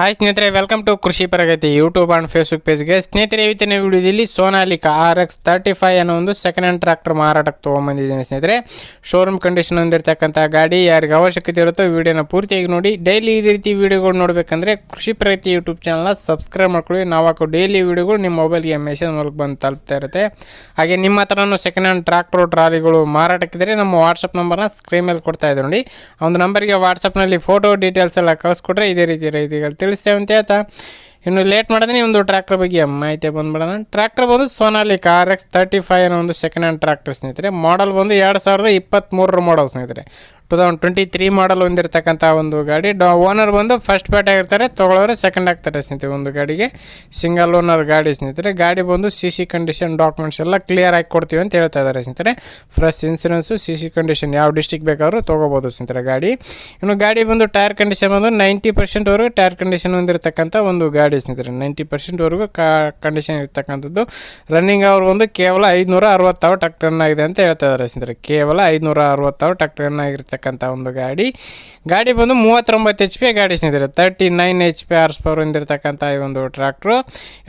Hi ಸ್ನೇಹಿತರೆ welcome to Krishi Pragati YouTube and Facebook ಪೇಜ್ಗೆ ಸ್ನೇಹಿತರೆ ಇವತ್ತಿನ ವಿಡಿಯೋದಲ್ಲಿ Sonalika R X thirty five ಅನ್ನೋ ಒಂದು ಸೆಕೆಂಡ್ ಹ್ಯಾಂಡ್ ಟ್ರ್ಯಾಕ್ಟರ್ ಮಾರಾಟಕ್ಕೆ ತೊಗೊಂಬಂದಿದ್ದೀನಿ ಸ್ನೇಹಿತರೆ. ಶೋರೂಮ್ ಕಂಡೀಷನ್ ಹೊಂದಿರತಕ್ಕಂಥ ಗಾಡಿ ಯಾರಿಗೆ ಅವಶ್ಯಕತೆ ಇರುತ್ತೋ ವಿಡಿಯೋನ ಪೂರ್ತಿಯಾಗಿ ನೋಡಿ. ಡೈಲಿ ಇದೇ ರೀತಿ ವಿಡಿಯೋಗಳು ನೋಡಬೇಕಂದ್ರೆ ಕೃಷಿ ಪ್ರಗತಿ ಯೂಟ್ಯೂಬ್ ಚಾನಲ್ನ ಸಬ್ಸ್ಕ್ರೈಬ್ ಮಾಡ್ಕೊಳ್ಳಿ. ನಾವು ಹಾಕೋ ಡೈಲಿ ವಿಡಿಯೋಗಳು ನಿಮ್ಮ ಮೊಬೈಲ್ಗೆ ಮೆಸೇಜ್ ಮೂಲಕ ಬಂದು ತಲುಪ್ತಾ ಇರುತ್ತೆ. ಹಾಗೆ ನಿಮ್ಮ ಹತ್ರನೂ ಸೆಕೆಂಡ್ ಹ್ಯಾಂಡ್ ಟ್ರ್ಯಾಕ್ಟರ್ ಟ್ರಾಲಿಗಳು ಮಾರಾಟಕ್ಕಿದ್ರೆ ನಮ್ಮ ವಾಟ್ಸಪ್ ನಂಬರ್ನ ಸ್ಕ್ರೀನ್ ಮೇಲೆ ಕೊಡ್ತಾ ಇದ್ದೀವಿ ನೋಡಿ. ಒಂದು ನಂಬರ್ಗೆ ವಾಟ್ಸಪ್ನಲ್ಲಿ ಫೋಟೋ ಡೀಟೇಲ್ಸ್ ಎಲ್ಲ ಕಳಿಸ್ಕೊಟ್ರೆ ಇದೇ ರೀತಿ ರೈತರಿಗೆ ತಿಳಿಸ್ತೇವೆ ಅಂತ ಹೇಳ್ತಾ. ಇನ್ನು ಲೇಟ್ ಮಾಡಿದ್ರೆ ಒಂದು ಟ್ರ್ಯಾಕ್ಟರ್ ಬಗ್ಗೆ ಮಾಹಿತಿ ಬಂದ್ಬಿಡೋಣ. ಟ್ರ್ಯಾಕ್ಟರ್ ಬಂದು Sonali R X thirty five ಅನ್ನೋ ಒಂದು ಸೆಕೆಂಡ್ ಹ್ಯಾಂಡ್ ಟ್ರ್ಯಾಕ್ಟರ್ ಸ್ನೇಹಿತರೆ. ಮಾಡಲ್ ಬಂದು ಎರಡು ಸಾವಿರದ ಇಪ್ಪತ್ತ್ಮೂರರ ಮಾಡಲ್ ಸ್ನೇಹಿತರೆ. Two thousand twenty three model ಹೊಂದಿರತಕ್ಕಂಥ ಒಂದು ಗಾಡಿ. ಡ ಓನರ್ ಬಂದು ಫಸ್ಟ್ ಬ್ಯಾಟ್ ಆಗಿರ್ತಾರೆ ತೊಗೊಳೋರೆ ಸೆಕೆಂಡ್ ಆಗ್ತಾರೆ ಸ್ನೇಹಿತರೆ ಒಂದು ಗಾಡಿಗೆ. ಸಿಂಗಲ್ ಓನರ್ ಗಾಡಿ ಸ್ನೇಹಿತರೆ. ಗಾಡಿ ಬಂದು ಸಿ ಸಿ ಕಂಡೀಷನ್ ಡಾಕ್ಯುಮೆಂಟ್ಸ್ ಎಲ್ಲ ಕ್ಲಿಯರ್ ಆಗಿ ಕೊಡ್ತೀವಿ ಅಂತ ಹೇಳ್ತಾ ಇದ್ದಾರೆ ಸ್ನೇಹಿತರೆ. Fresh insurance C C condition ಯಾವ ಡಿಸ್ಟಿಕ್ ಬೇಕಾದ್ರೂ ತೊಗೋಬೋದು ಸ್ನೇಹಿತರೆ ಗಾಡಿ. ಇನ್ನು ಗಾಡಿ ಬಂದು ಟೈರ್ ಕಂಡೀಷನ್ ಬಂದು ನೈಂಟಿ ಪರ್ಸೆಂಟ್ವರೆಗೂ ಟೈರ್ ಕಂಡೀಷನ್ ಹೊಂದಿರತಕ್ಕಂಥ ಒಂದು ಗಾಡಿ ಸ್ನೇಹಿತರೆ. ನೈಂಟಿ ಪರ್ಸೆಂಟ್ವರೆಗೂ ಕಾ ಕಂಡೀಷನ್ ಇರ್ತಕ್ಕಂಥದ್ದು. ರನ್ನಿಂಗ್ ಅವ್ರು ಬಂದು ಕೇವಲ ಐದುನೂರ ಅರವತ್ತಾರು ಟಕ್ ರನ್ ಆಗಿದೆ ಅಂತ ಹೇಳ್ತಾ ಇದ್ದಾರೆ ಸ್ನೇಹಿತರೆ. ಕೇವಲ ಐದುನೂರ ಅರವತ್ತಾರು ಟಕ್ ರನ್ ಆಗಿರ್ತಕ್ಕಂಥ ಒಂದು ಗಾಡಿ. ಗಾಡಿ ಬಂದು ಮೂವತ್ತೊಂಬತ್ತು ಎಚ್ ಪಿ ಗಾಡಿ ಸ್ನೇಹಿತರೆ thirty nine H P horse power ಹೊಂದಿರತಕ್ಕಂಥ ಈ ಒಂದು ಟ್ರ್ಯಾಕ್ಟ್ರು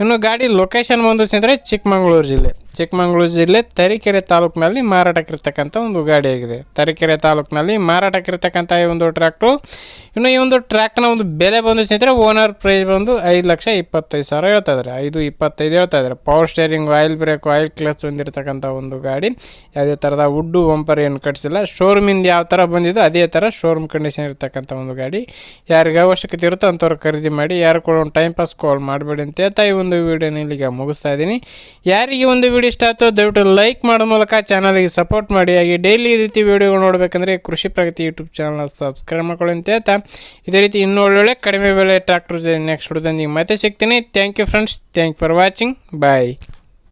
ಇನ್ನು ಗಾಡಿ ಲೊಕೇಶನ್ ಬಂದು ಸ್ನೇಹಿತರೆ, ಚಿಕ್ಕಮಗಳೂರು ಜಿಲ್ಲೆ. ಚಿಕ್ಕಮಗಳೂರು ಜಿಲ್ಲೆ ತರೀಕೆರೆ ತಾಲೂಕಿನಲ್ಲಿ ಮಾರಾಟಕ್ಕಿರ್ತಕ್ಕಂಥ ಒಂದು ಗಾಡಿಯಾಗಿದೆ ತರೀಕೆರೆ ತಾಲೂಕಿನಲ್ಲಿ ಮಾರಾಟಕ್ಕಿರ್ತಕ್ಕಂಥ ಈ ಒಂದು ಟ್ರ್ಯಾಕ್ಟ್ರು. ಇನ್ನು ಈ ಒಂದು ಟ್ರ್ಯಾಕ್ಟ್ನ ಒಂದು ಬೆಲೆ ಬಂದು ಸ್ನೇಹಿತರೆ, ಓನರ್ ಪ್ರೈಸ್ ಬಂದು ಐದು ಲಕ್ಷ ಇಪ್ಪತ್ತೈದು ಸಾವಿರ ಹೇಳ್ತಾ ಇದ್ದಾರೆ. ಐದು, ಇಪ್ಪತ್ತೈದು ಹೇಳ್ತಾ ಇದ್ದಾರೆ. Power steering, oil brake, oil clutch ಹೊಂದಿರತಕ್ಕಂಥ ಒಂದು ಗಾಡಿ. ಯಾವುದೇ ಥರದ ವುಡ್ಡು ಬಂಪರ್ ಏನು ಕಟ್ಸಿಲ್ಲ. ಶೋರೂಮಿಂದ ಯಾವ ಥರ ಬಂದಿದ್ದು ಅದೇ ಥರ ಶೋರೂಮ್ ಕಂಡೀಷನ್ ಇರ್ತಕ್ಕಂಥ ಒಂದು ಗಾಡಿ. ಯಾರಿಗೆ ಅವಶ್ಯಕತೆ ಇರುತ್ತೋ ಅಂಥವ್ರು ಖರೀದಿ ಮಾಡಿ, ಯಾರು ಕೂಡ ಒಂದು ಟೈಮ್ ಪಾಸ್ ಕಾಲ್ ಮಾಡಬೇಡಿ ಅಂತ ಹೇಳ್ತಾ ಈ ಒಂದು ವೀಡಿಯೋನ ಇಲ್ಲಿಗೆ ಮುಗಿಸ್ತಾ ಇದ್ದೀನಿ. ಯಾರಿಗೆ ಒಂದು ವಿಡಿಯೋ ಇಷ್ಟ ಆಯಿತು, ದಯವಿಟ್ಟು ಲೈಕ್ ಮಾಡೋ ಮೂಲಕ ಚಾನಲ್ಗೆ ಸಪೋರ್ಟ್ ಮಾಡಿ. ಹಾಗೆ ಡೈಲಿ ಈ ರೀತಿ ವಿಡಿಯೋಗಳು ನೋಡಬೇಕಂದ್ರೆ ಕೃಷಿ ಪ್ರಗತಿ ಯೂಟ್ಯೂಬ್ ಚಾನಲ್ನ ಸಬ್ಸ್ಕ್ರೈಬ್ ಮಾಡ್ಕೊಳ್ಳಿ ಅಂತ ಹೇಳ್ತಾ. ಇದೇ ರೀತಿ ಇನ್ನೂ ಒಳ್ಳೊಳ್ಳೆ ಕಡಿಮೆ ಬೆಲೆ ಟ್ರ್ಯಾಕ್ಟರ್ ನೆಕ್ಸ್ಟ್ ಹುಡುಗಂದಿಗೆ ಮತ್ತೆ ಸಿಗ್ತೀನಿ. Thank you friends thank for watching bye